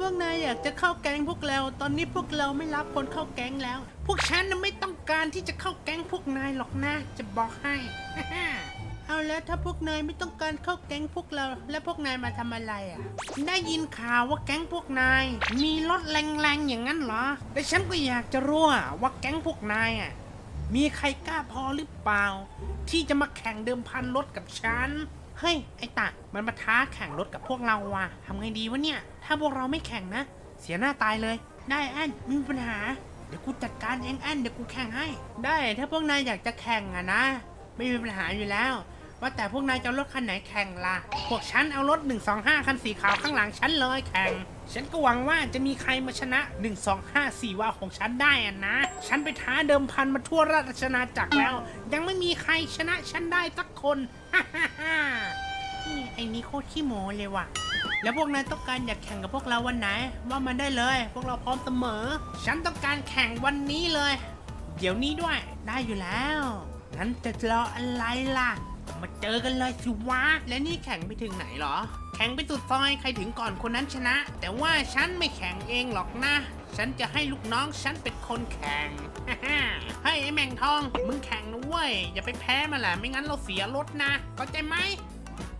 พวกนายอยากจะเข้าแก๊งพวกเรา ตอนนี้พวกเราไม่รับคนเข้าแก๊งแล้ว พวกฉันน่ะไม่ต้องการที่จะเข้าแก๊งพวกนายหรอกนะ จะบอกให้ เอาแล้วถ้าพวกนายไม่ต้องการเข้าแก๊งพวกเรา แล้วพวกนายมาทำอะไรอะ ได้ยินข่าวว่าแก๊งพวกนาย มีรถแรงๆอย่างนั้นเหรอ แต่ฉันก็อยากจะรู้อะว่าแก๊งพวกนายอะ มีใครกล้าพอหรือเปล่า ที่จะมาแข่งเดิมพันรถกับฉัน เฮ้ย ไอ้ตะ มันมาท้าแข่งรถกับพวกเราว่ะทำไงดีวะเนี่ย ถ้าพวกเราไม่แข่งนะ เสียหน้าตายเลย ได้แอนมีปัญหา เดี๋ยวกูจัดการเองแอนเดี๋ยวกูแข่งให้ ได้ ถ้าพวกนายอยากจะแข่งอะนะ ไม่มีปัญหาอยู่แล้ว ว่าแต่พวกนายจะรถคันไหนแข่งล่ะ พวกฉันเอารถ 125 คันสีขาวข้างหลังฉันเลยแข่ง ฉันก็หวังว่าจะมีใครมาชนะ 1254ว่าของฉันได้อะนะ ฉันไปท้าเดิมพันมาทั่วราชนาจักรแล้ว ยังไม่มีใครชนะฉันได้สักคนฮ่าฮ่าฮ่านี่ไอ้นี่โคตรขี้โมเลยว่ะ แล้วพวกนายต้องการอยากแข่งกับพวกเราวันไหน ว่ามันได้เลย พวกเราพร้อมเสมอ ฉันต้องการแข่งวันนี้เลย เดี๋ยวนี้ด้วย ได้อยู่แล้ว งั้นจะรออะไรล่ะ มาเจอกันเลยสิวะ และนี่แข่งไปถึงไหนเหรอ แข่งไปสุดซอยใครถึงก่อนคนนั้นชนะ แต่ว่าฉันไม่แข่งเองหรอกนะ ฉันจะให้ลูกน้องฉันเป็นคนแข่ง ให้ไอ้แมงทอง มึงแข่งนะเว้ย อย่าไปแพ้มาแหละ ไม่งั้นเราเสียรถนะเข้าใจไหม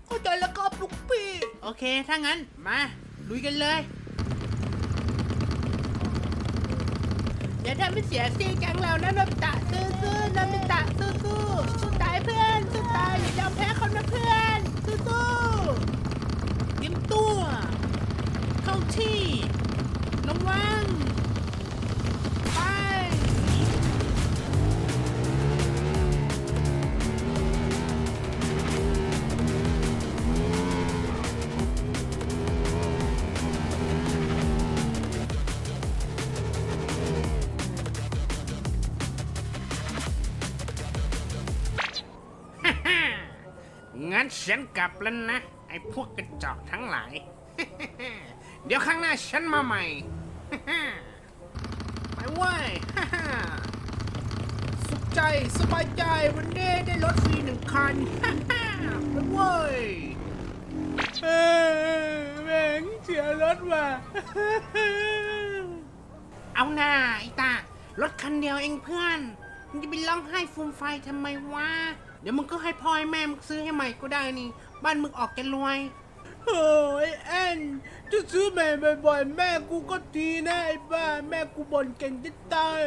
เข้าใจแล้วครับลูกพี่ โอเค ถ้างั้นมาลุยกันเลย อย่าทำให้เสียซี่แก๊งเรานะนบิตะสู้ๆนบิตะสู้ๆสู้ตายเพื่อนสู้ตายอย่ายอมแพ้คนนะเพื่อนสู้ๆเตรียมตัว เข้าที่ระวัง แล้วนะ ไอ้พวกกระจอกทั้งหลาย เดี๋ยวข้างหน้าฉันมาใหม่ ไปเว้ยสุขใจสบายใจวันนี้ได้รถฟรีหนึ่งคันไปเว้ยเอ้ยแม่งเสียรถว่ะ เอาหน้าไอ้ตารถคันเดียวเองเพื่อน มึงจะไปร้องไห้ฟูมไฟทำไมวะ เดี๋ยวมึงก็ให้พ่อให้แม่มึงซื้อให้ใหม่ก็ได้นี่ บ้านมึงออกจะรวยโอ้ยแอนจะซื้อใหม่บ่อยๆ แม่กูก็ทีนะไอ้บ้า แม่กูบ่นเก่งจะตาย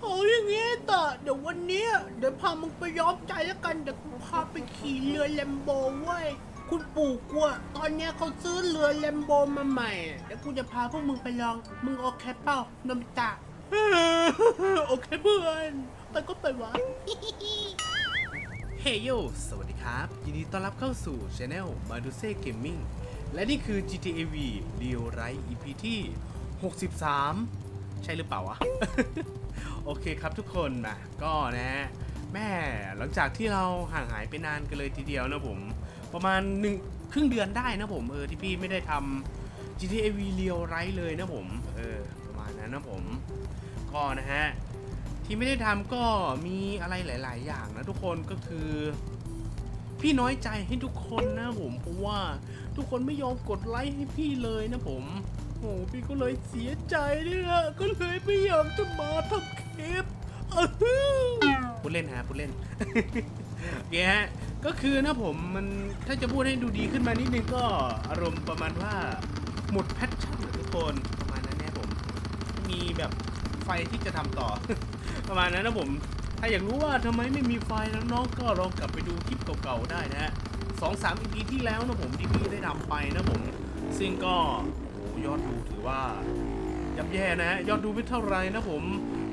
เอาอย่างงี้ต่อเดี๋ยววันเนี้ยเดี๋ยวพามึงไปย้อมใจแล้วกัน เดี๋ยวกูพาไปขี่เรือแลมโบเว้ย คุณปู่กูอะตอนเนี้ยเขาซื้อเรือแลมโบมาใหม่ เดี๋ยวกูจะพาพวกมึงไปลอง มึงโอเคเปล่านมตะ โอเคเพื่อน ไปก็ไปวะ เฮ้ยโยสวัสดี ครับ ยินดีต้อนรับเข้าสู่ Channel m a d u s e Gaming และนี่คือ GTA V Real Life EP ที่ 63 ใช่หรือเปล่าวะ โอเคครับทุกคนนะก็นะฮะแม่หลังจากที่เราห่างหายไปนานกันเลยทีเดียวนะผม ประมาณหนึ่งครึ่งเดือนได้นะผม เออ ที่พี่ไม่ได้ทำ GTA V Real Life เลยนะผม เออ ประมาณนั้นนะผม ก็นะฮะที่ไม่ได้ทำก็มีอะไรหลาย ๆ อย่างนะทุกคนก็คือ พี่น้อยใจให้ทุกคนนะผมเพราะว่าทุกคนไม่ยอมกดไลค์ให้พี่เลยนะผมโอ้พี่ก็เลยเสียใจเนี่ยก็เลยไม่อยากจะมาทำคลิปอือหือพูดเล่นฮะพูดเล่นโอเคฮะก็คือนะผมมันถ้าจะพูดให้ดูดีขึ้นมานิดนึงก็อารมณ์ประมาณว่าหมดแพชชั่นทุกคนประมาณนั้นแน่ผม มีแบบไฟที่จะทำต่อ ประมาณนั้นนะผม ถ้าอยากรู้ว่าทำไมไม่มีไฟน้องๆก็ลองกลับไปดูคลิปเก่าๆได้นะฮะสองสาม EP ที่แล้วนะผมที่พี่ได้ทำไปนะผม ซึ่งก็โอ้ยอดดูถือว่ายับแย่นะฮะยอดดูไม่เท่าไรนะผม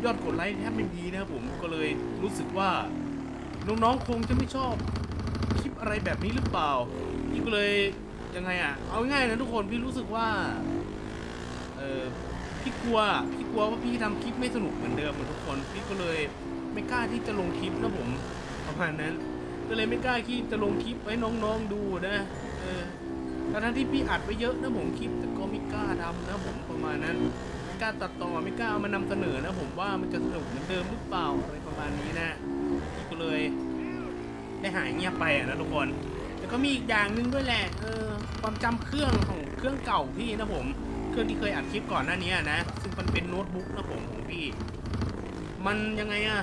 ยอดกดไลค์แทบไม่มีนะครับผมก็เลยรู้สึกว่าน้องๆคงจะไม่ชอบคลิปอะไรแบบนี้หรือเปล่าพี่ก็เลยยังไงอะ เอาง่ายนะทุกคนพี่รู้สึกว่าเออพี่กลัวพี่กลัวว่าพี่ทำคลิปไม่สนุกเหมือนเดิมเหมือนทุกคนพี่ก็เลย ไม่กล้าที่จะลงคลิปนะผมประมาณนั้น ก็เลยไม่กล้าที่จะลงคลิปให้น้องๆดูนะเออทั้งที่พี่อัดไว้เยอะนะผมคลิปแต่ก็ไม่กล้าทำนะผมประมาณนั้นไม่กล้าตัดต่อไม่กล้าเอามานำเสนอนะผมว่ามันจะสนุกเหมือนเดิมหรือเปล่าอะไรประมาณนี้นะพี่ก็เลยได้หายเงียบไปนะทุกคนแล้วก็มีอีกอย่างหนึ่งด้วยแหละเออความจำเครื่องของเครื่องเก่าพี่นะผมเครื่องที่เคยอัดคลิปก่อนหน้านี้นะซึ่งมันเป็นโน้ตบุ๊กนะผมของพี่ มันยังไงอะ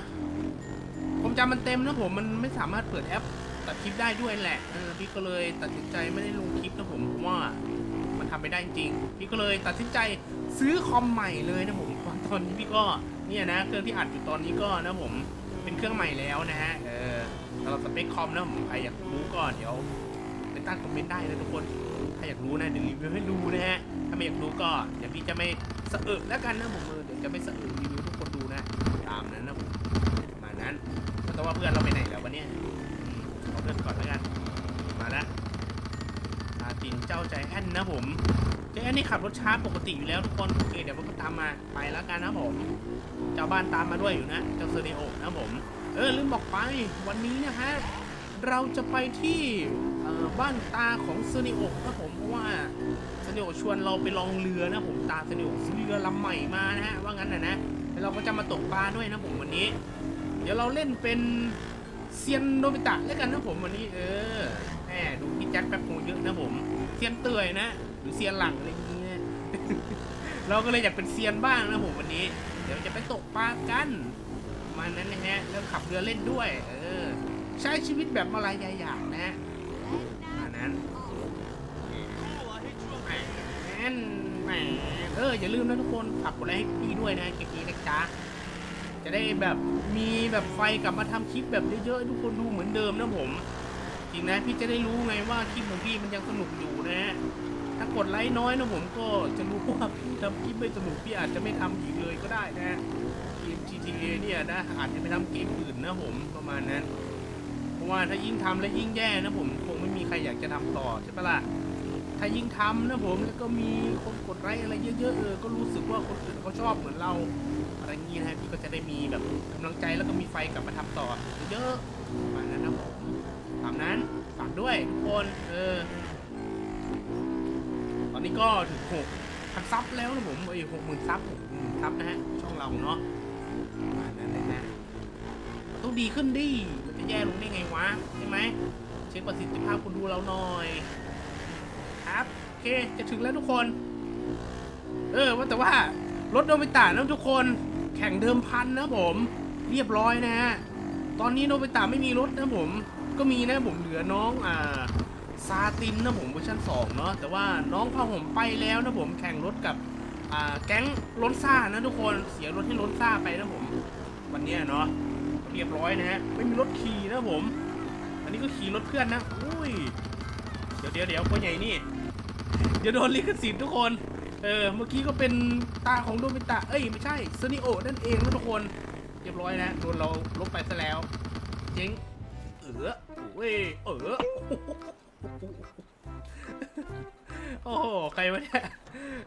ความจำมันเต็มนะผมมันไม่สามารถเปิดแอปตัดคลิปได้ด้วยแหละเออพี่ก็เลยตัดสินใจไม่ได้ลงคลิปนะผมเพราะว่ามันทำไม่ได้จริง พี่ก็เลยตัดสินใจซื้อคอมใหม่เลยนะผมตอนนี้พี่ก็เนี่ยนะเครื่องที่อัดอยู่ตอนนี้ก็นะผมเป็นเครื่องใหม่แล้วนะฮะเออสำหรับสเปคคอมนะผมใครอยากรู้ก็เดี๋ยวไปตั้งคอมเมนต์ได้นะทุกคนถ้าอยากรู้นะเดี๋ยวรีวิวให้ดูนะฮะถ้าไม่อยากรู้ก็เดี๋ยวพี่จะไม่สะอึกแล้วกันนะผมเออเดี๋ยวจะไม่สะอึกรีวิว ว่าเพื่อนเราไปไหนแล้ววะเนี่ยอืมขอเพื่อนก่อนแล้วกัน มาละอาตินเจ้าใจแอนนะผมใจแอนนี่ขับรถช้าปกติอยู่แล้วทุกคนโอเคเดี๋ยวมันก็ตามมาไปแล้วกันนะผมเจ้าบ้านตามมาด้วยอยู่นะเจ้าเซเนโอนะผม เออลืมบอกไปวันนี้นะฮะเราจะไปที่บ้านตาของเซเนโอนะผมเพราะว่าเซเนโอชวนเราไปลองเรือนะผมตาเซเนโอซื้อเรือลำใหม่มานะฮะว่างั้นนะนะแล้วเราก็จะมาตกปลาด้วยนะผมวันนี้ เดี๋ยวเราเล่นเป็นเซียนโนบิตะแล้วกันนะผมวันนี้เออแหมดูพี่แจ็คแป๊บโฮเยอะนะผมเซียนเตยนะหรือเซียนหลังอะไรอย่างเงี้ยเราก็เลยอยากเป็นเซียนบ้างนะผมวันนี้ เดี๋ยวจะไปตกปลากันมานั้นนะฮะแล้วขับเรือเล่นด้วย เออ ใช้ชีวิตแบบมาลายายอย่างนะฮะมานั้นแหมแหมเอออย่าลืมนะทุกคนขับกดไลค์ให้พี่ด้วยนะเก๊กๆนะจ๊ะ จะได้แบบมีแบบไฟกลับมาทำคลิปแบบเยอะๆทุกคนดูเหมือนเดิมนะผม จริงนะพี่จะได้รู้ไงว่าคลิปของพี่มันยังสนุกอยู่นะฮะถ้ากดไลค์น้อยนะผมก็จะรู้ว่าพี่ทำคลิปไม่สนุกพี่อาจจะไม่ทำอีกเลยก็ได้นะเกม GTA เนี่ยนะอาจจะไปทำเกมอื่นนะผมประมาณนั้น เพราะว่าถ้ายิ่งทำแล้วยิ่งแย่นะผมคงไม่มีใครอยากจะทำต่อใช่ปะล่ะถ้ายิ่งทำนะผมแล้วก็มีคนกดไลค์อะไรเยอะๆเออก็รู้สึกว่าคนอื่นเขาชอบเหมือนเราี้นะฮะพี่ก็จะได้มีแบบกำลังใจแล้วก็มีไฟกลับมาทำต่อเยอะๆประมาณนั้นนะผมตามนั้นฝากด้วยทุกคนเออตอนนี้ก็ถึงหกพันซับแล้วนะผมเอ้ยหกหมื่นซับหกหมื่นซับนะฮะช่องเราเนาะประมาณนั้นเลยนะมันต้องดีขึ้นดิมันจะแย่ลงได้ไงวะใช่ไหมเช็คประสิทธิภาพคนดูเราหน่อย ครับโอเคจะถึงแล้วทุกคน เออว่าแต่ว่ารถโนบิตะนะทุกคน ข่งเดิมพันนะผม เรียบร้อยนะฮะ ตอนนี้โนบิตะไม่มีรถนะผม ก็มีนะผมเหลือน้องอ่าซาตินนะผมเวอร์ชันสองเนาะ แต่ว่าน้องพาผมไปแล้วนะผมแข่งรถกับอ่าแก๊งล้นซ่านะทุกคนเสียรถให้ล้นซ่าไปนะผม วันนี้เนาะเรียบร้อยนะฮะไม่มีรถขี่นะผม อันนี้ก็ขี่รถเพื่อนนะอุ้ยเดี๋ยวเดี๋ยวเดี๋ยวพ่อใหญ่นี่ เดี๋ยวโดนลิขสิทธิ์ทุกคน เออ เมื่อกี้ก็เป็นตาของโดมิตะ เอ้ย ไม่ใช่ซนิโอนั่นเองนะทุกคน เรียบร้อยนะ โดนเราลบไปซะแล้ว เจ๊ง เออโอ้ย เออ โอ้โห ใครวะเนี่ย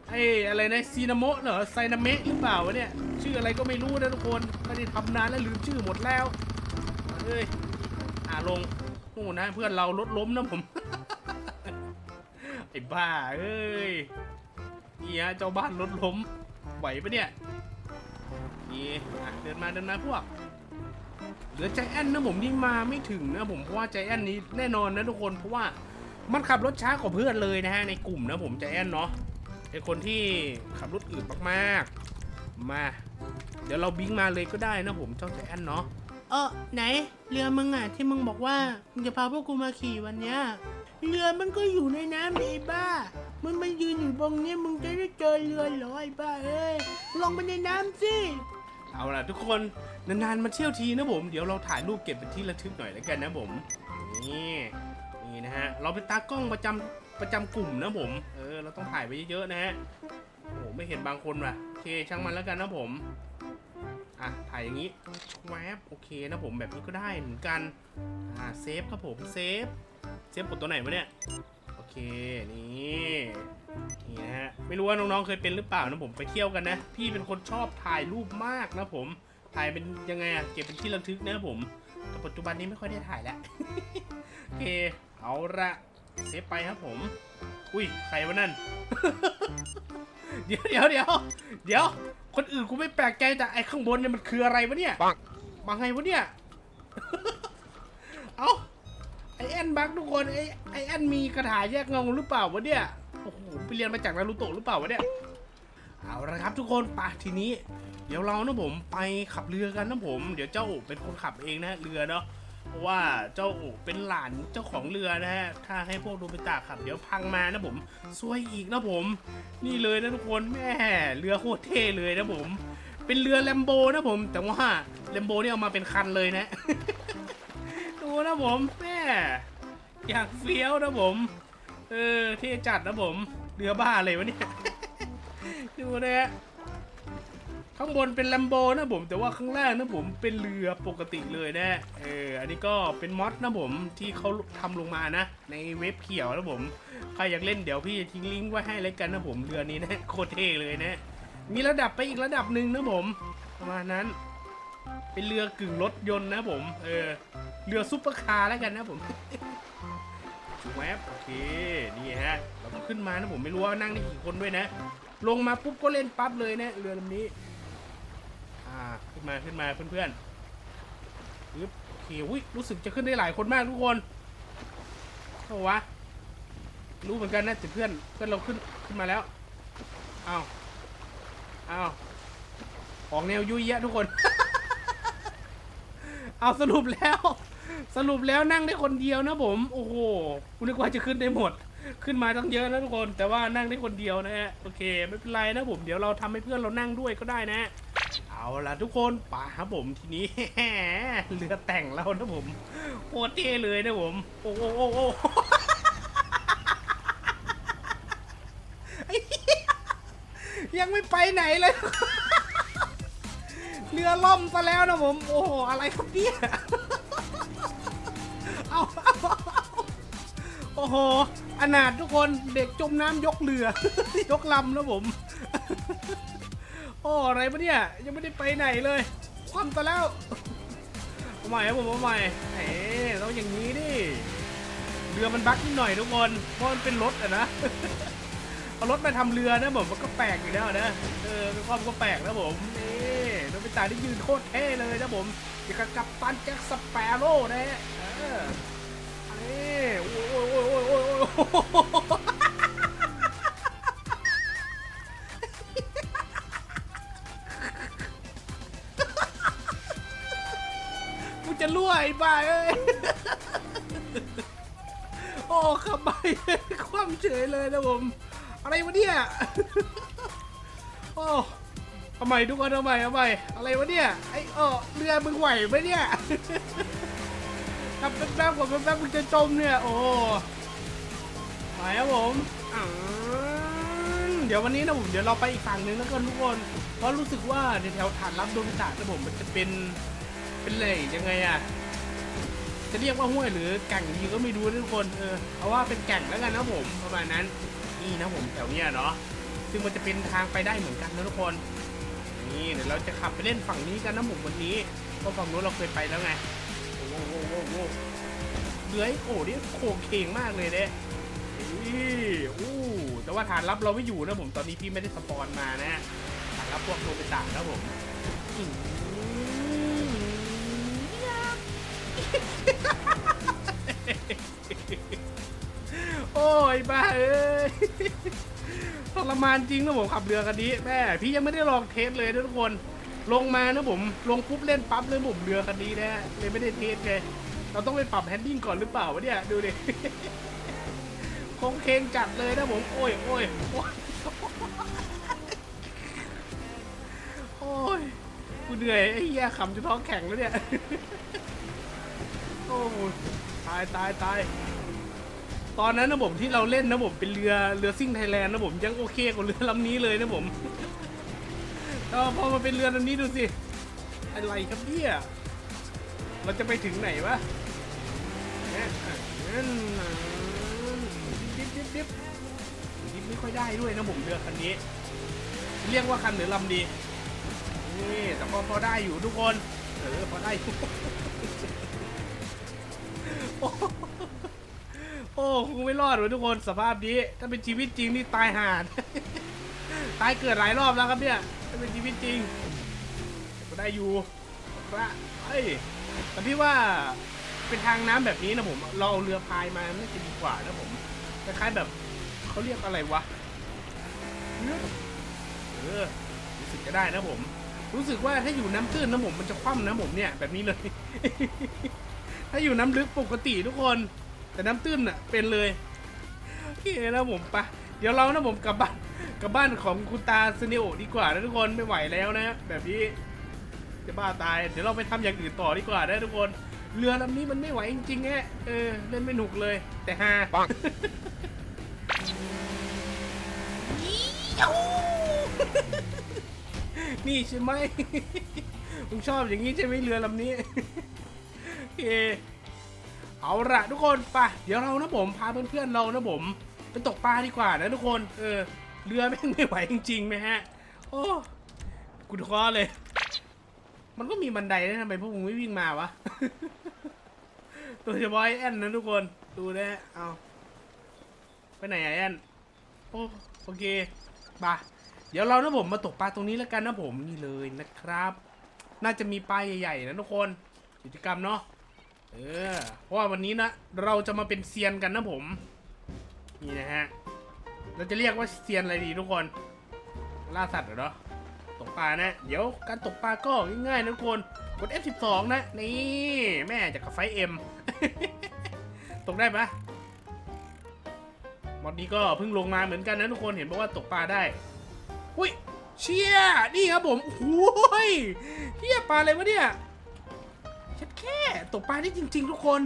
ไอ้อะไรนะซีนาโมะเหรอไซนาเมะหรือเปล่าวะเนี่ย ชื่ออะไรก็ไม่รู้นะทุกคนไม่ได้ทำนานแล้วลืมชื่อหมดแล้วเอ้ย อ่าลงโอ้นะเพื่อนเรารถล้มนะผม ไอ้บ้าเอ้ย เนี่ยเจ้าบ้านรถล้มไหวปะเนี่ยนี่อะเดินมาเดินมาพวกเหลือใจแอนนะผมที่มาไม่ถึงนะผมเพราะว่าใจแอนนี้แน่นอนนะทุกคนเพราะว่ามันขับรถช้ากว่าเพื่อนเลยนะฮะในกลุ่มนะผมใจแอนเนาะเป็นคนที่ขับรถอื่นมากๆ มา เดี๋ยวเราบิงมาเลยก็ได้นะผมเจ้าใจแอนเนาะเออไหน เรือมึงอะที่มึงบอกว่ามึงจะพาพวกกูมาขี่วันเนี้ยเรือมันก็อยู่ในน้ำไอ้บ้า มันมายืนอยู่ตรงนี้มึงจะได้เจอเรือเหรอไอ้บ้าเอ้ยลงไปในน้ำสิ เอาล่ะทุกคนนานๆมาเที่ยวทีนะผม เดี๋ยวเราถ่ายรูปเก็บเป็นที่ระทึกหน่อยแล้วกันนะผม นี่นี่นะฮะ เราเป็นตากล้องประจำประจำกลุ่มนะผม เออ เราต้องถ่ายไว้เยอะๆนะฮะ โอ้โหไม่เห็นบางคนว่ะโอเคช่างมันแล้วกันนะผม อะ ถ่ายอย่างนี้แวบโอเคนะผมแบบนี้ก็ได้เหมือนกัน อ่าเซฟครับผม เซฟ เซฟกดตัวไหนวะเนี่ย เคนี่นี่นะฮะไม่รู้ว่าน้องๆเคยเป็นหรือเปล่านะผมไปเที่ยวกันนะ พี่เป็นคนชอบถ่ายรูปมากนะผมถ่ายเป็นยังไงอะเก็บเป็นที่ระทึกนะผมแต่ปัจจุบันนี้ไม่ค่อยได้ถ่ายแล้วโอเคเอาละเซฟไปครับผม อุ้ยใครวะนั่น เดี๋ยวเดี๋ยวเดี๋ยวเดี๋ยว คนอื่นกูไม่แปลกใจแต่ไอ้ข้างบนเนี่ยมันคืออะไรวะเนี่ย ปังมาไงวะเนี่ย เอ้าไอ แอนบักทุกคนไอไอแอนมีคาถาแยกเงาหรือเปล่าวะเนี่ยโอ้โหไปเรียนมาจากนารูโตะหรือเปล่าวะเนี่ยเอาละครับทุกคนไปะทีนี้ เดี๋ยวเรานะผมไปขับเรือกันนะผม เดี๋ยวเจ้าโอเป็นคนขับเองนะเรือเนาะเพราะว่าเจ้าโอเป็นหลานเจ้าของเรือนะฮะถ้าให้พวกโดบิตะขับ เดี๋ยวพังมานะผมซวยอีกนะผม นี่เลยนะทุกคนแม่เรือโคตรเท่เลยนะผม เป็นเรือแลมโบนะผม แต่ว่าแลมโบนี่เอามาเป็นคันเลยนะ ดูนะผมแม่อยากเฟี้ยวนะผม เออเท่จัดนะผมเรือบ้าเลยวะเนี่ย ดูนะฮะข้างบนเป็นลมโบนะผม แต่ว่าข้างล่างนะผมเป็นเรือปกติเลยนะ เออ อันนี้ก็เป็นมอดนะผมที่เขาทำลงมานะ ในเว็บเขียวนะผม ใครอยากเล่นเดี๋ยวพี่จะทิ้งลิงก์ไว้ให้เลยกันนะผมเรือนี้นะโคตรเท่เลยนะ มีระดับไปอีกระดับหนึ่งนะผม ประมาณนั้น เป็นเรือกึ่งรถยนต์นะผม เออ เรือซุปเปอร์คาร์แล้วกันนะผมแวบโอเค นี่ฮะ เราก็ขึ้นมานะผมไม่รู้ว่านั่งได้กี่คนด้วยนะ ลงมาปุ๊บก็เล่นปั๊บเลยนะเรือลำนี้ อ่า ขึ้นมาขึ้นมาเพื่อนๆปึ๊บโอเคอุ้ยรู้สึกจะขึ้นได้หลายคนมากทุกคนเท่าวะ รู้เหมือนกันนะแต่เพื่อนเพื่อนเราขึ้นขึ้นมาแล้ว อ้าว อ้าว ของแนวยุ่ยแยะทุกคน เอาสรุปแล้ว สรุปแล้วนั่งได้คนเดียวนะผม โอ้โหคุณนึกว่าจะขึ้นได้หมด ขึ้นมาตั้งเยอะนะทุกคน แต่ว่านั่งได้คนเดียวนะฮะ โอเค ไม่เป็นไรนะผม เดี๋ยวเราทำให้เพื่อนเรานั่งด้วยก็ได้นะ เอาล่ะทุกคนป่าครับผมทีนี้เรือแต่งเรานะผมโคตรเท่เลยนะผม โอ้โหโอ้โอ้เหี้ยยังไม่ไปไหนเลย เรือล่มซะแล้วนะผม โอ้โห อะไรครับเนี่ย เอาเอาโอ้โห อนาถทุกคน เด็กจมน้ำยกเรือ ยกลำนะผม โอ้อะไรปะเนี่ย ยังไม่ได้ไปไหนเลย คว่ำซะแล้วเอาใหม่ครับผมเอาใหม่เอ๊ต้องอย่างนี้ดิ เรือมันบั๊กนิดหน่อยทุกคน เพราะมันเป็นรถอะนะเอารถมาทำเรือนะผมมันก็แปลกอยู่แล้วนะ เออเป็นความก็แปลกนะผมนี่ ตาที่ยืนโคตรเท่เลยนะผมอย่างกับกัปตันแจ็คสเปโร่นะฮะออนี่โอ้ยโอ้ยโอ้ยโอ้ยโอ้ยโอ้ยกูจะรั่วไอ้บ้าเอ้ยโอ้ขับไปคว่ำเฉยเลยนะผม อะไรวะเนี่ย โอ้ ทำไมทุกคนทำไมทำไมอะไรวะเนี่ยไอ้เออเรือมึงไหวไหมเนี่ยขับแป๊บๆกว่าแป๊บๆมึงจะจมเนี่ยโอ้ไปครับผมเดี๋ยววันนี้นะผมเดี๋ยวเราไปอีกฝั่งหนึ่งแล้วกันทุกคนเพราะรู้สึกว่าในแถวฐานรับโดมิตะนะผมมันจะเป็นเป็นเลยยังไงอะจะเรียกว่าห้วยหรือแก่งดีก็ไม่รู้ทุกคนเออเอาว่าเป็นแก่งแล้วกันนะผมประมาณนั้นนี่นะผมแถวเนี้ยเนาะซึ่งมันจะเป็นทางไปได้เหมือนกันนะทุกคน นี่เดี๋ยวเราจะขับไปเล่นฝั่งนี้กันนะผมวันนี้เพราะฝั่งนู้นเราเคยไปแล้วไงโอ้โหโอ้โหโอ้โหเลื้อยโอ้นี่โคงเคงมากเลยเนี่อู้แต่ว่าฐานรับเราไม่อยู่นะผมตอนนี้พี่ไม่ได้สปอนมานะฐานรับพวกโนบิตะนะผมโอ้ยบ้าเอ้ย ทรมานจริงนะผมขับเรือคันนี้แม่พี่ยังไม่ได้ลองเทสเลยนะทุกคน ลงมานะผมลงปุ๊บเล่นปั๊บเลยผมเรือคันนี้นะเลยไม่ได้เทสเลยเราต้องไปปรับแฮนดิ้งก่อนหรือเปล่าวะเนี่ยดูดิคงเคงจัดเลยนะผมโอ้ยโอ้ยโอ้ยโอ้ยกูเหนื่อยไอ้เหี้ยขำจะท้องแข็งแล้วเนี่ยโอ้ยตายตายตาย ตอนนั้นนะผมที่เราเล่นนะผมเป็นเรือเรือซิ่งไทยแลนด์นะผมยังโอเคกว่าเรือลำนี้เลยนะผมพอมาเป็นเรือลำนี้ดูสิอะไรครับเนี่ยเราจะไปถึงไหนวะนี่ยนั่นน่ะดิบดิบดิบดิบไม่ค่อยได้ด้วยนะผมเรือคันนี้ เรียกว่าคันหรือลำดีนี่แต่ก็พอได้อยู่ทุกคนเออพอได้ โอ้คงไม่รอดเลยทุกคนสภาพนี้ ถ้าเป็นชีวิตจริงนี่ตายห่าตายเกิดหลายรอบแล้วครับเนี่ยถ้าเป็นชีวิตจริงก็ได้อยู่พระเอ้ยแต่พี่ว่าเป็นทางน้ำแบบนี้นะผมเราเอาเรือพายมาน่าจะดีกว่านะผมคล้ายๆแบบเขาเรียกอะไรวะเออรู้สึกจะได้นะผม รู้สึกว่าถ้าอยู่น้ำตื้นนะผมมันจะคว่ำนะผมเนี่ยแบบนี้เลย ถ้าอยู่น้ำลึกปกติทุกคน แต่น้ำตื้นอะเป็นเลยโอเคนะผมไปะเดี๋ยวเรานะผมกลับบ้านกลับบ้านของคุณตาซเนโอดีกว่านะทุกคนไม่ไหวแล้วนะแบบนี้จะบ้าตายเดี๋ยวเราไปทำอย่างอื่นต่อดีกว่านะทุกคน เรือลำนี้มันไม่ไหวจริงๆแฮะเออเล่นไม่หนุกเลย แต่ฮาปังนี่ใช่ไหมผมชอบอย่างนี้ใช่ไหมเรือลำนี้โอ เอาละทุกคนไปเดี๋ยวเรานะผมพาเพื่อนๆเรานะผมไปตกปลาดีกว่านะทุกคน เออ เรือแม่งไม่ไหวจริงๆไหมฮะ โอ้กุดคอเลย มันก็มีบันไดนะทำไมพวกมึงไม่วิ่งมาวะตัวเฉพาะไอ้แอนนะทุกคน ดูนะเอาไปไหนอแอนโอ้โอเคไปเดี๋ยวเรานะผมมาตกปลาตรงนี้แล้วกันนะผมนี่เลยนะครับ น่าจะมีปลาใหญ่ๆนะทุกคนกิจกรรมเนาะ เออเพราะว่าวันนี้นะ เราจะมาเป็นเซียนกันนะผม นี่นะฮะ เราจะเรียกว่าเซียนอะไรดีทุกคน ล่าสัตว์เหรอ ตกปลานะ เดี๋ยวการตกปลาก็ง่ายๆนะทุกคน กด F12 นะ นี่ แม่จากกับไฟเอ็มตกได้ปะมอดนี้ก็เพิ่งลงมาเหมือนกันนะทุกคน เห็นบอกว่าตกปลาได้ อุ้ย เชี่ย นี่ครับผมโอ้ยเฮียปลาอะไรวะเนี่ย ค่ตกปลาได้จริง ๆ ทุกคน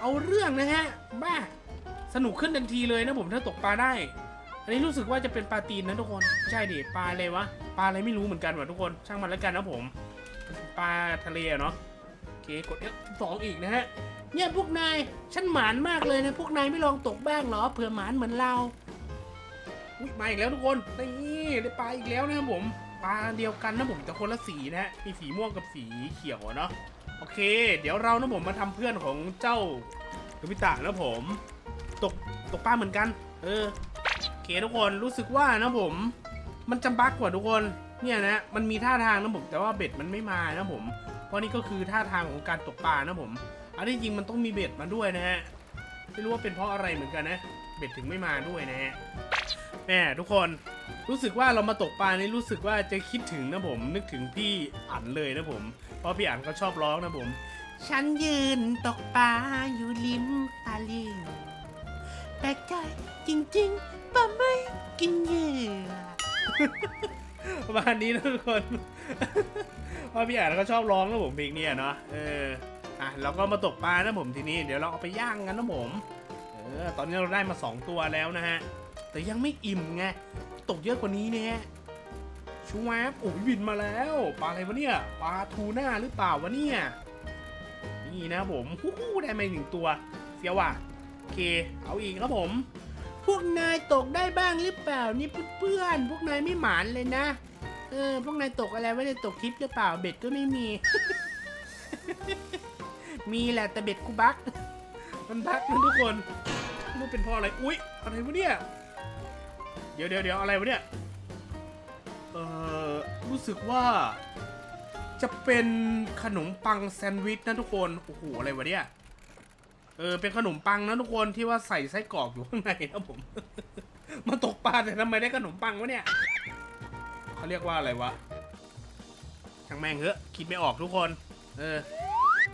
เอาเรื่องนะฮะ บ้า สนุกขึ้นทันทีเลยนะผมถ้าตกปลาได้ อันนี้รู้สึกว่าจะเป็นปลาตีนนะทุกคน ใช่ดิ ปลาอะไรวะ ปลาอะไรไม่รู้เหมือนกันว่ะทุกคน ช่างมันแล้วกันนะผม ปลาทะเลเนาะ โอเค กด F2 อีกนะฮะ เนี่ยพวกนาย ฉันหมานมากเลยนะ พวกนายไม่ลองตกบ้างเหรอ เผื่อหมานเหมือนเราอุ๊ยมาอีกแล้วทุกคน นี่ได้ปลาอีกแล้วนะครับผม ปลาเดียวกันนะผมแต่คนละสีนะฮะ มีสีม่วงกับสีเขียวเนาะ โอเค เดี๋ยวเรานะผมมาทำเพื่อนของเจ้าโนบิตะนะผม ตกตกปลาเหมือนกัน เออโอเคทุกคนรู้สึกว่านะผม มันจะบั๊กกว่าทุกคนเนี่ยนะมันมีท่าทางนะผมแต่ว่าเบ็ดมันไม่มานะผม เพราะนี่ก็คือท่าทางของการตกปลานะผมอันที่จริงมันต้องมีเบ็ดมาด้วยนะฮะไม่รู้ว่าเป็นเพราะอะไรเหมือนกันนะ เบ็ดถึงไม่มาด้วยนะฮะแหมทุกคนรู้สึกว่าเรามาตกปลานี่รู้สึกว่าจะคิดถึงนะผม นึกถึงพี่อั๋นเลยนะผม เพราะพี่อั๋นเขาชอบร้องนะผมฉันยืนตกปลาอยู่ริมตาลิงแปลกใจจริงๆปลาไม่กินเหยื่อ ประมาณนี้นะทุกคน เพราะพี่อ่านก็ชอบร้องนะผมเพลงเนี้ยเนาะเอออะเราก็มาตกปลานะผมทีนี้เดี๋ยวเราเอาไปย่างกันนะผมเออตอนนี้เราได้มา 2 ตัวแล้วนะฮะแต่ยังไม่อิ่มไงตกเยอะกว่านี้เนี่ย ชูแวบโอ้ยบินมาแล้วปลาอะไรวะเนี่ยปลาทูน่าหรือเปล่าวะเนี่ยนี่นะผมฮู้ฮู้ได้มาหนึ่งตัวเฟี้ยว่ะโอเค เอาอีกครับผม พวกนายตกได้บ้างหรือเปล่านี่เพื่อนพวกนายไม่หมานเลยนะเออพวกนายตกอะไรไม่ได้ตกทิปหรือเปล่าเบ็ดก็ไม่มี มีแหละแต่เบ็ดกูบักมันบักนะทุกคนม่รู้เป็นเพราะอะไรอุ๊ยอะไรวะเนี่ยเดี๋ยวเดี๋ยวเดี๋ยวอะไรวะเนี่ย เอ่อรู้สึกว่า จะเป็นขนมปังแซนด์วิชนะทุกคนโอ้โหอะไรวะเนี่ยเออเป็นขนมปังนะทุกคนที่ว่าใส่ไส้กรอกอยู่ข้างในนะผม มาตกปลาแต่ทำไมได้ขนมปังวะเนี่ยเขาเรียกว่าอะไรวะช่างแม่งเหอะคิดไม่ออกทุกคน เออ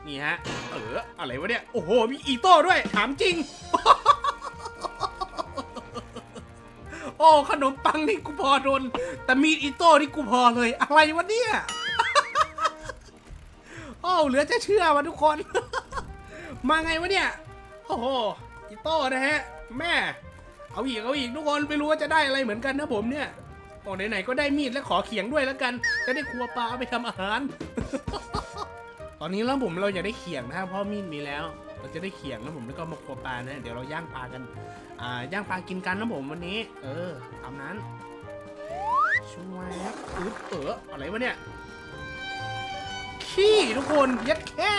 นี่ฮะ เอออะไรวะเนี่ย โอ้โห มีอีโต้ด้วย ถามจริง อ้ขนมปังนี่กูพอโดน แต่มีดอีโต้นี่กูพอเลย อะไรวะเนี่ย โอ้เหลือจะเชื่อวะทุกคน มาไงวะเนี่ย โอ้โหอีโต้นะฮะ แม่ เอาอีกเอาอีกทุกคนไม่รู้ว่าจะได้อะไรเหมือนกันนะผมเนี่ยโอ้ไหนๆก็ได้มีดและขอเขียงด้วยแล้วกัน จะได้ครัวปลาเอาไปทำอาหาร ตอนนี้แล้วผมเราอยากได้เขียงนะเพราะมีดมีแล้ว เราจะได้เขียงนะผมแล้วก็มาครัวปลานะเดี๋ยวเราย่างปลากันอ่าย่างปลากินกันนะผมวันนี้ เออตามนั้นช่วยอึ๊บเอออะไรวะเนี่ยขี้ทุกคนยัดแค่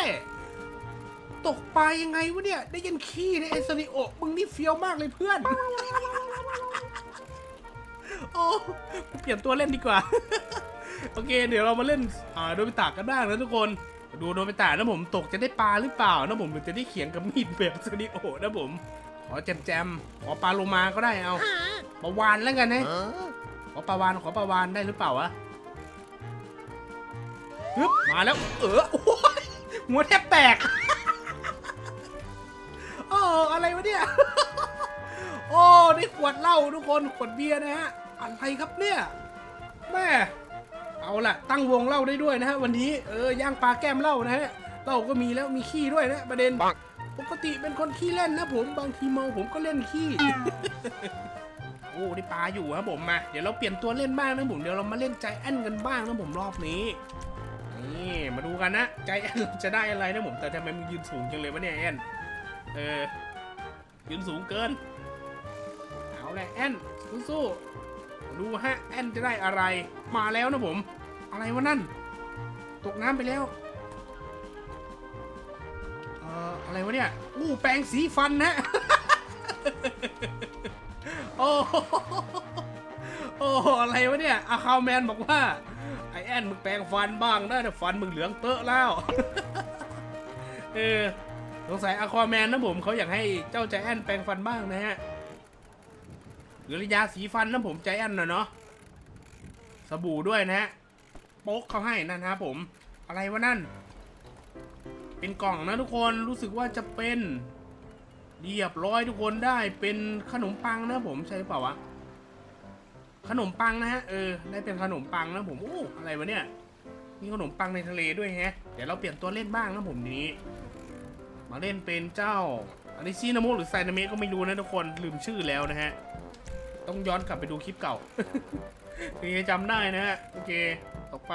ตกปลายังไงวะเนี่ยได้ยินขี้ในเอสนิโอมึงนี่เฟี้ยวมากเลยเพื่อน โอ้เปลี่ยนตัวเล่นดีกว่า โอเค เดี๋ยวเรามาเล่นอ่าโดมิตากันบ้างนะทุกคน ดูโนบิตะนะผมตกจะได้ปลาหรือเปล่านะผมหรือจะได้เขียงกับมีดแบบซูนิโอนะผมขอแจมแจมๆขอปลาโลมาก็ได้เอาปลาวานแล้วกันนะขอปลาวานขอปลาวานได้หรือเปล่าวะฮึบมาแล้ว เออโอ้ยหัวแทบแตกโอ้อะไรวะเนี่ยโอ้นี่ขวดเหล้าทุกคนขวดเบียร์นะฮะอะไรครับเนี่ยแม่ เอาล่ะ ตั้งวงเหล้าได้ด้วยนะฮะวันนี้เออย่างปลาแก้มเหล้านะฮะเหล้าก็มีแล้วมีขี้ด้วยนะประเด็นปกติเป็นคนขี้เล่นนะผมบางทีเมาผมก็เล่นขี้โอ้ได้ปลาอยู่ครับผมมาเดี๋ยวเราเปลี่ยนตัวเล่นบ้างนะผมเดี๋ยวเรามาเล่นใจแอนกันบ้างนะผมรอบนี้นี่มาดูกันนะใจแอนเราจะได้อะไรนะผมแต่ทำไมมึงยืนสูงจังเลยวะเนี่ยแอนเออยืนสูงเกินเอาเลยแอนสู้ๆดูฮะแอนจะได้อะไรมาแล้วนะผม อะไรวะนั่น ตกน้ำไปแล้ว เอ่อ อะไรวะเนี่ย อู้แปรงสีฟันนะ โอ้โหโอ้โหอะไรวะเนี่ย อาคาวแมนบอกว่า ไอแอนมึงแปรงฟันบ้างนะแต่ฟันมึงเหลืองเตอะแล้ว เออ สงสัยอาควาแมนนะผมเขาอยากให้เจ้าใจแอนแปรงฟันบ้างนะฮะ หรือยาสีฟันนะผมใจแอนนะเนาะสบู่ด้วยนะฮะ โป๊กเขาให้นั่นฮะผม อะไรวะนั่น เป็นกล่องนะทุกคน รู้สึกว่าจะเป็นเรียบร้อยทุกคนได้ เป็นขนมปังนะผมใช่หรือเปล่าวะ ขนมปังนะฮะ เออ ได้เป็นขนมปังนะผม โอ้ อะไรวะเนี่ย มีขนมปังในทะเลด้วยแฮะ เดี๋ยวเราเปลี่ยนตัวเล่นบ้างนะผมนี้ มาเล่นเป็นเจ้าอันนี้ซีนาโมหรือไซนาเมะก็ไม่รู้นะทุกคนลืมชื่อแล้วนะฮะ ต้องย้อนกลับไปดูคลิปเก่า ถึงจะจำได้นะฮะ โอเคต่อไป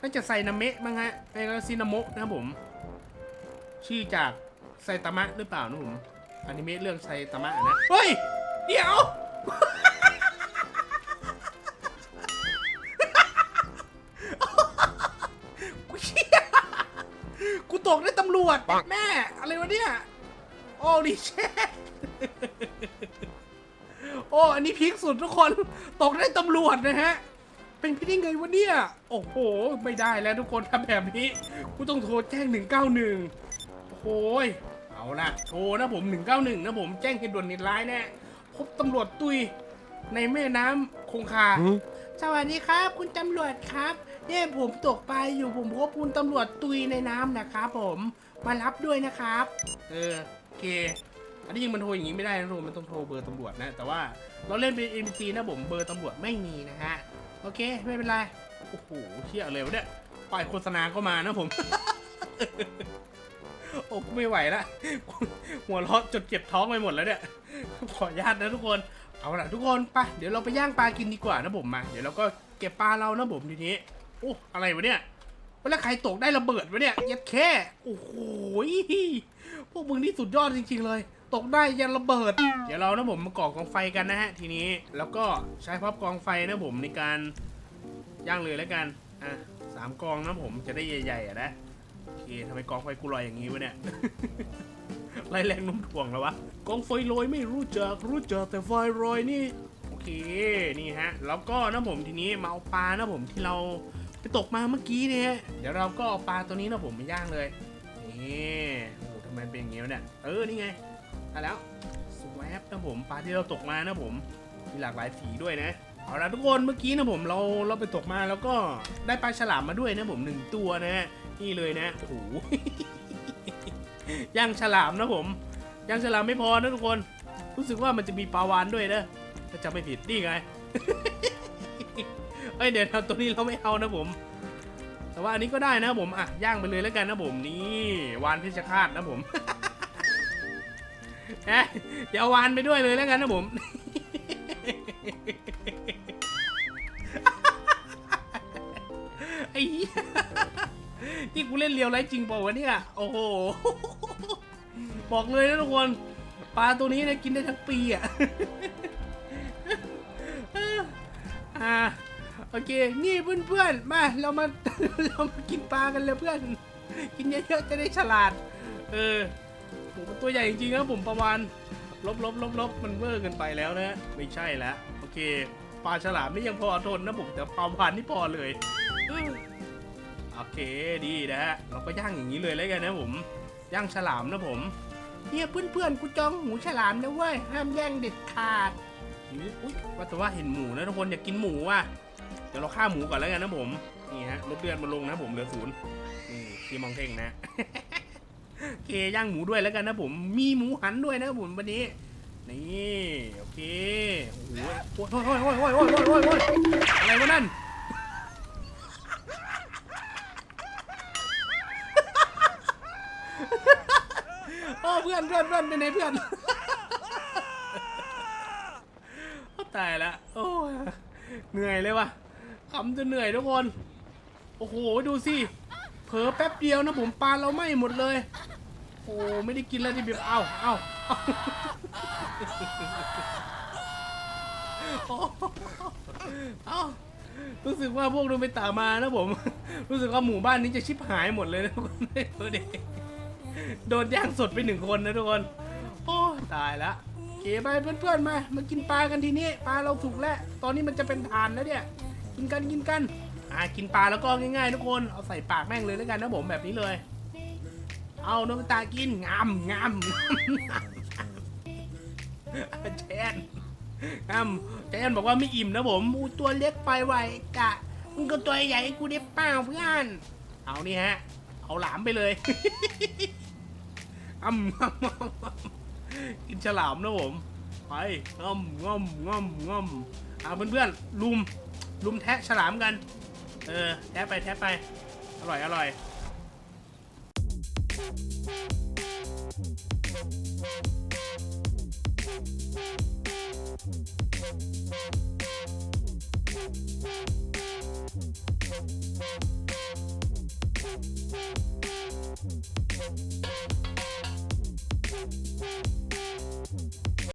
น่าจะไซนาเมะมั้งฮะไม่ก็ซินาโมะนะครับผม ชื่อจากไซตามะหรือเปล่านะผมอนิเมะเรื่องไซตามะนะ เฮ้ย เดี๋ยวกูเชี่ยกูตกได้ตำรวจ แม่ อะไรวะเนี่ย โอ้ดิเชต โอ้อันนี้พีคสุดทุกคนตกได้ตำรวจนะฮะ เป็นพี่ได้ไงวะเนี่ย โอ้โห ไม่ได้แล้วทุกคนทำแบบนี้กูต้องโทรแจ้ง 191 โอ้โหยเอาละโทรนะผม 191 นะผมแจ้งเหตุด่วนนิดร้ายแน่พบตำรวจตุยในแม่น้ำคงคา สวัสดีครับ คุณตำรวจครับเนี่ยผมตกปลาอยู่ผมพบคุณตำรวจตุยในน้ำนะครับผมมารับด้วยนะครับ เออโอเค อันนี้ยังมันโทรอย่างนี้ไม่ได้นะทุกคนมันต้องโทรเบอร์ตำรวจนะ แต่ว่าเราเล่นเป็น NPC นะผมเบอร์ตำรวจไม่มีนะฮะ โอเค ไม่เป็นไร โอ้โหเชี่ยเลยวะเนี่ยปล่อยโฆษณาเข้ามานะผม โอ้ไม่ไหวละ หัวเราะจนเจ็บท้องไปหมดแล้วเนี่ย ขออนุญาตนะทุกคน เอาละทุกคนไป เดี๋ยวเราไปย่างปลากินดีกว่านะผมมา เดี๋ยวเราก็เก็บปลาเรานะผมทีนี้ โอ้อะไรวะเนี่ยแล้วใครตกได้ระเบิดวะเนี่ยยัดแค่ โอ้โห พวกมึงนี่สุดยอดจริง ๆ เลย ตกได้ยันระเบิด เดี๋ยวเรานะผมมาก่อกองไฟกันนะฮะทีนี้แล้วก็ใช้พับกองไฟนะผมในการย่างเลยแล้วกันอะสามกองนะผมจะได้ใหญ่ๆอะนะโอเคทำไมกองไฟกูลอยอย่างนี้วะเนี่ยไล่แรงโน้มถ่วงแล้ววะกองไฟลอยไม่รู้จักรู้จักแต่ไฟลอยนี่โอเคนี่ฮะแล้วก็นะผมทีนี้มาเอาปลานะผมที่เราไปตกมาเมื่อกี้เนี่ยเดี๋ยวเราก็เอาปลาตัวนี้นะผมมาย่างเลยนี่โอ้ทำไมเป็นอย่างงี้วะเนี่ยเออนี่ไง มาแล้วสวปนะผมปลาที่เราตกมานะผมมีหลากหลายสีด้วยนะเอาละทุกคนเมื่อกี้นะผมเราเราไปตกมาแล้วก็ได้ปลาฉลามมาด้วยนะผมหนึ่งตัวนะฮะนี่เลยนะโอ้โหย่างฉลามนะผมย่างฉลามไม่พอนะทุกคน รู้สึกว่ามันจะมีปลาวานด้วยนะถ้าจำไม่ผิดนี่ไงเอ้ยเดี๋ยวนะตัวนี้เราไม่เอานะผม แต่ว่าอันนี้ก็ได้นะผมอะย่างไปเลยแล้วกันนะผมนี่วานเพชรฆาตนะผม เอ๊ะเดี๋ยวเอาวานไปด้วยเลยแล้วกันนะผม ไอ้ที่กูเล่นเรียวไรจริงเปล่าวะเนี่ย โอ้โห บอกเลยนะทุกคน ปลาตัวนี้เนะกินได้ทั้งปีอะอ่าโอเค นี่เพื่อนๆ มา เรามา เรามากินปลากันเลยเพื่อน กินเยอะๆ จะได้ฉลาด เออ หมันตัวใหญ่จริงๆนะผมประมาณลบลบลบลบมันเวอร์เกินไปแล้วนะไม่ใช่แล้วโอเคปลาฉลามนี่ยังพอทนนะผมแต่ปลาวานนี่พอเลยโอเคดีนะฮะเราก็ย่างอย่างนี้เลยแล้วกันนะผมย่างฉลามนะผมเนี่ยเพื่อนๆกูจองหมูฉลามนะเว้ยห้ามแย่งเด็ดขาดวอุ๊ยว่าแต่ว่าเห็นหมูนะทุกคนอยากกินหมูว่ะเดี๋ยวเราฆ่าหมูก่อนแล้วกันนะผมนี่ฮะลดเลือดมาลงนะผมเหลือศูนย์นี่คีมองเท่งนะ เคย่างหมูด้วยแล้วกันนะผมมีหมูหันด้วยนะผมวันนี้นี่โอเคโอ้โหโอ้ยโอ้ยโอ้ยโอ้ยโอ้ยโอ้ยโอ้ยโอ้ยอะไรวะนั่นโอ้เพื่อนเพื่อนเพื่อนเป็นไงเพื่อนตายละโอ้ยเหนื่อยเลยว่ะขำจนเหนื่อยทุกคน โอ้โห ดูสิเผลอแป๊บเดียวนะผมปลาเราไหม้หมดเลย โอ้ไม่ได้กินแล้วที่แบบเอ้าเอ้าเอ้าโอ้เอารู้สึกว่าพวกโดนไปตามานะผม รู้สึกว่าหมู่บ้านนี้จะชิบหายหมดเลยนะทุกคนดูดิโดนย่างสดไปหนึ่งคนนะทุกคน โอ้ตายละโอเคไปเพื่อนๆมา มากินปลากันทีนี้ปลาเราสุกแล้ว ตอนนี้มันจะเป็นทานแล้วเนี่ย กินกันกินกัน อ่ากินปลาแล้วก็ง่ายๆทุกคน เอาใส่ปากแม่งเลยแล้วกันนะผมแบบนี้เลย เอาน้องตากินงามงามแชนงามแชนบอกว่าไม่อิ่มนะผมอูตัวเล็กไปไหวกะมึงก็ตัวใหญ่กูได้เปล่าเพื่อนเอานี่ฮะ เอาหลามไปเลยอ้ำอ้ำอ้ำอ้ำกินฉลามนะผมไปง่ำง่ำง่ำง่ำเอาเพื่อนๆลุมลุมแทะฉลามกัน เออ แทะไปแทะไป อร่อยอร่อย Thank